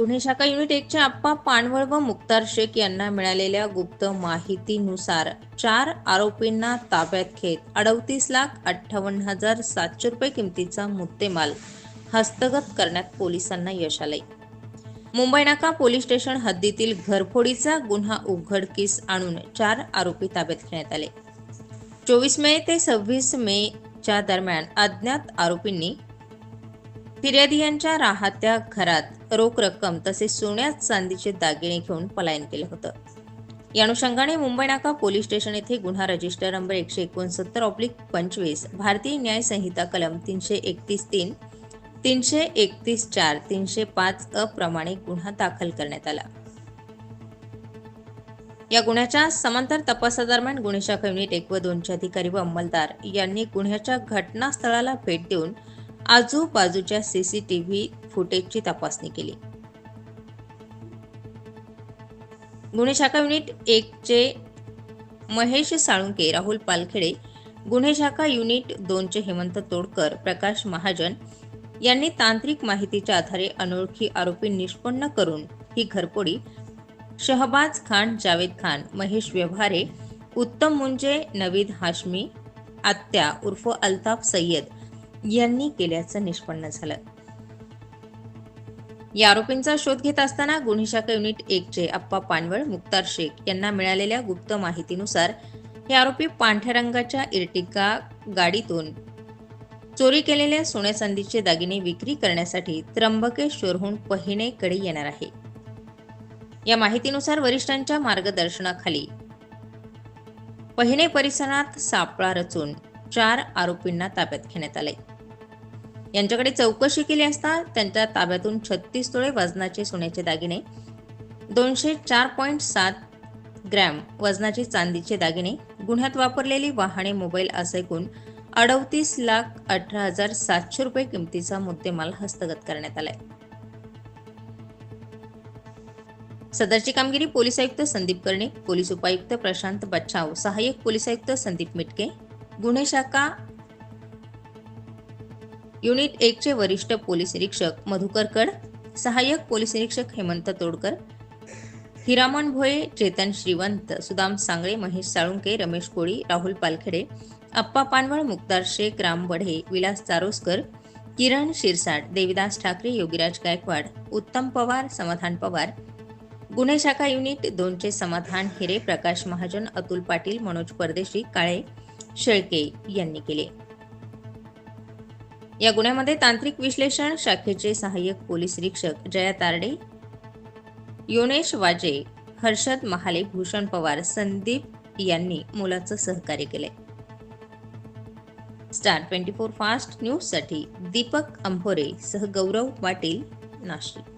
गुन्हे शाखा युनिट एकच्या आप्पा पानवळ व मुक्तार शेख यांना मिळालेल्या गुप्त माहितीनुसार चार आरोपींना ताब्यात घेत अडतीस लाख अठ्ठावन्न हजार सातशे रुपये किमतीचा मुद्देमाल हस्तगत करण्यात पोलिसांना यश आले मुंबई नाका पोलीस स्टेशन हद्दीतील घरफोडीचा गुन्हा उघडकीस आणून चार आरोपी ताब्यात घेण्यात आले. चोवीस मे ते सव्वीस मे च्या दरम्यान अज्ञात आरोपींनी फिर्यादी यांच्या राहत्या घरात रोख रक्कम तसेच सोन्यात चांदीचे दागिने घेऊन पलायन केलं होतं. या अनुषंगाने मुंबई नाका पोलीस स्टेशन येथे गुन्हा रजिस्टर नंबर एकशे एकोणसत्तर ऑब्लिक पंचवीस भारतीय न्याय संहिता कलम तीनशे एकतीस तीन तीनशे एकतीस चार तीनशे पाच अप्रमाणे गुन्हा दाखल करण्यात आला. या गुन्ह्याच्या समांतर तपासादरम्यान गुन्हे शाखा युनिट एक व दोनचे अधिकारी व अंमलदार यांनी गुन्ह्याच्या घटनास्थळाला भेट देऊन आजूबाजूच्या सीसीटीव्ही फुटेजची तपासणी केली. गुन्हे शाखा युनिट एकचे महेश साळुंके राहुल पालखेडे गुन्हे शाखा युनिट दोनचे हेमंत तोडकर प्रकाश महाजन यांनी तांत्रिक माहितीच्या आधारे अनोळखी आरोपी निष्पन्न करून ही घरपोडी शहबाज खान जावेद खान महेश व्यवहारे उत्तम मुंजे नवीद हाशमी आत्या उर्फ अल्ताफ सय्यद यांनी केल्याचं निष्पन्न झालं. या आरोपींचा शोध घेत असताना गुन्हे शाखा युनिट एकचे अप्पा पानवळ मुक्तार शेख यांना मिळालेल्या गुप्त माहितीनुसार हे आरोपी पांढऱ्या रंगाच्या इर्टिका गाडीतून चोरी केलेल्या सोन्या चांदीचे दागिने विक्री करण्यासाठी त्र्यंबकेश्वरहून पहिनेकडे येणार आहे. या माहितीनुसार वरिष्ठांच्या मार्गदर्शनाखाली पहिने परिसरात सापळा रचून चार आरोपींना ताब्यात घेण्यात आले यांच्याकडे चौकशी केली असता त्यांच्या ताब्यातून छत्तीस तोळे वजनाचे सोन्याचे दागिने दोनशे चार पॉईंट सात ग्रॅम वजनाचे चांदीचे दागिने गुन्ह्यात वापरलेली वाहने मोबाईल असे एकूण अडतीस लाख अठरा हजार सातशे रुपये किमतीचा मुद्देमाल हस्तगत करण्यात आलाय. सदरची कामगिरी पोलीस आयुक्त संदीप कर्णिक पोलीस उपायुक्त प्रशांत बच्छाव सहाय्यक पोलीस आयुक्त संदीप मिटके गुन्हे शाखा युनिट एकचे वरिष्ठ पोलीस निरीक्षक मधुकर कड सहाय्यक पोलीस निरीक्षक हेमंत तोडकर हिरामण भोये चेतन श्रीवंत सुदाम सांगळे महेश साळुंके रमेश कोळी राहुल पालखेडे अप्पा पानवळ मुक्तार शेख राम बढे विलास चारोसकर किरण शिरसाट देविदास ठाकरे योगीराज गायकवाड उत्तम पवार समाधान पवार गुन्हे शाखा युनिट दोनचे समाधान हिरे प्रकाश महाजन अतुल पाटील मनोज परदेशी काळे शेळके यांनी केले. या गुन्ह्यामध्ये तांत्रिक विश्लेषण शाखेचे सहाय्यक पोलीस निरीक्षक जया तारडे योनेश वाजे हर्षद महाले भूषण पवार संदीप यांनी मुलाचं सहकार्य केले स्टार ट्वेंटी फोर फास्ट न्यूजसाठी दीपक अंभोरे सह गौरव पाटील नाशिक.